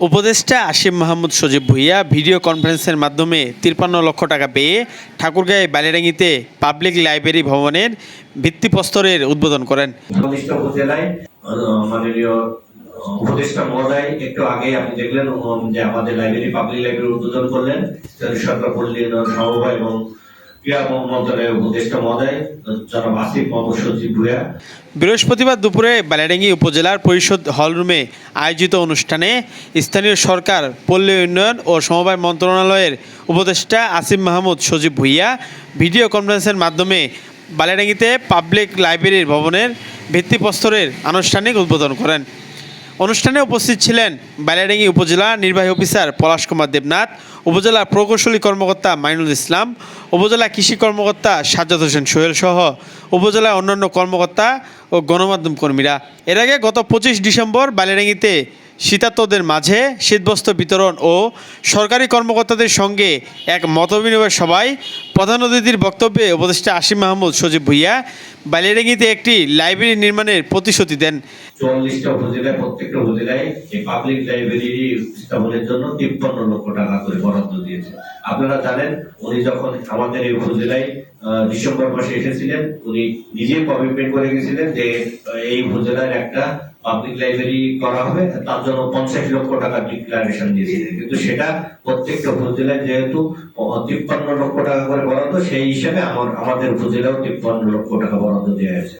উপদেষ্টা আসিম মাহমুদ সজীব ভুইয়া ভিডিও কনফারেন্সের মাধ্যমে তিরপান্ন লক্ষ টাকা পেয়ে ঠাকুরগাঁয়ে বালিরাঙ্গিতে পাবলিক লাইব্রেরি ভবনের ভিত্তিপ্রস্তরের উদ্বোধন করেন। উপদেষ্টা মহোদয়, একটু আগে আপনি দেখলেন যে আমাদের লাইব্রেরি, পাবলিক লাইব্রেরি উদ্বোধন করলেন। সরকার পল্লী সমবায় এবং বৃহস্পতিবার দুপুরে বালিয়াডাঙ্গি উপজেলার পরিষদ হলরুমে আয়োজিত অনুষ্ঠানে স্থানীয় সরকার, পল্লী উন্নয়ন ও সমবায় মন্ত্রণালয়ের উপদেষ্টা আসিম মাহমুদ সজীব ভুইয়া ভিডিও কনফারেন্সের মাধ্যমে বালিয়াডাঙ্গিতে পাবলিক লাইব্রেরির ভবনের ভিত্তিপ্রস্তরের আনুষ্ঠানিক উদ্বোধন করেন। অনুষ্ঠানে উপস্থিত ছিলেন বালিয়াডাঙ্গি উপজেলা নির্বাহী অফিসার পলাশ কুমার দেবনাথ, উপজেলা প্রকৌশলী কর্মকর্তা মাইনুল ইসলাম, উপজেলা কৃষি কর্মকর্তা সাজ্জাদ হোসেন সোহেল সহ উপজেলার অন্যান্য কর্মকর্তা ও গণমাধ্যম কর্মীরা। এর আগে গত পঁচিশ ডিসেম্বর বালিয়াডাঙ্গিতে শীতার্তদের মাঝে শীতবস্ত্র বিতরণ ও সরকারি কর্মকর্তাদের সঙ্গে এক মতবিনিময় সভায় প্রধান অতিথির বক্তব্যে উপদেষ্টা আসিম মাহমুদ সজীব ভুইয়া বালিয়াডাঙ্গিতে একটি লাইব্রেরি নির্মাণের প্রতিশ্রুতি দেন। উপজেলায়, প্রত্যেকটা উপজেলায় পাবলিক লাইব্রেরি স্থাপনের জন্য তিপ্পান্ন লক্ষ টাকা করে বরাদ্দ দিয়েছে। আপনারা জানেন, উনি যখন আমাদের এই উপজেলায় ডিসেম্বর মাসে এসেছিলেন, উনি নিজেই কমিটমেন্ট করে গেছিলেন যে এই উপজেলার একটা পাবলিক লাইব্রেরি করা হবে, তার জন্য পঞ্চাশ লক্ষ টাকা ডিক্লারেশন দিয়েছিলেন কিন্তু সেটা প্রত্যেকটা উপজেলায় যেহেতু তিপ্পান্ন লক্ষ টাকা করে বরাদ্দ, সেই হিসাবে আমার, আমাদের উপজেলাও তিপ্পান্ন লক্ষ টাকা বরাদ্দ দেওয়া হয়েছে।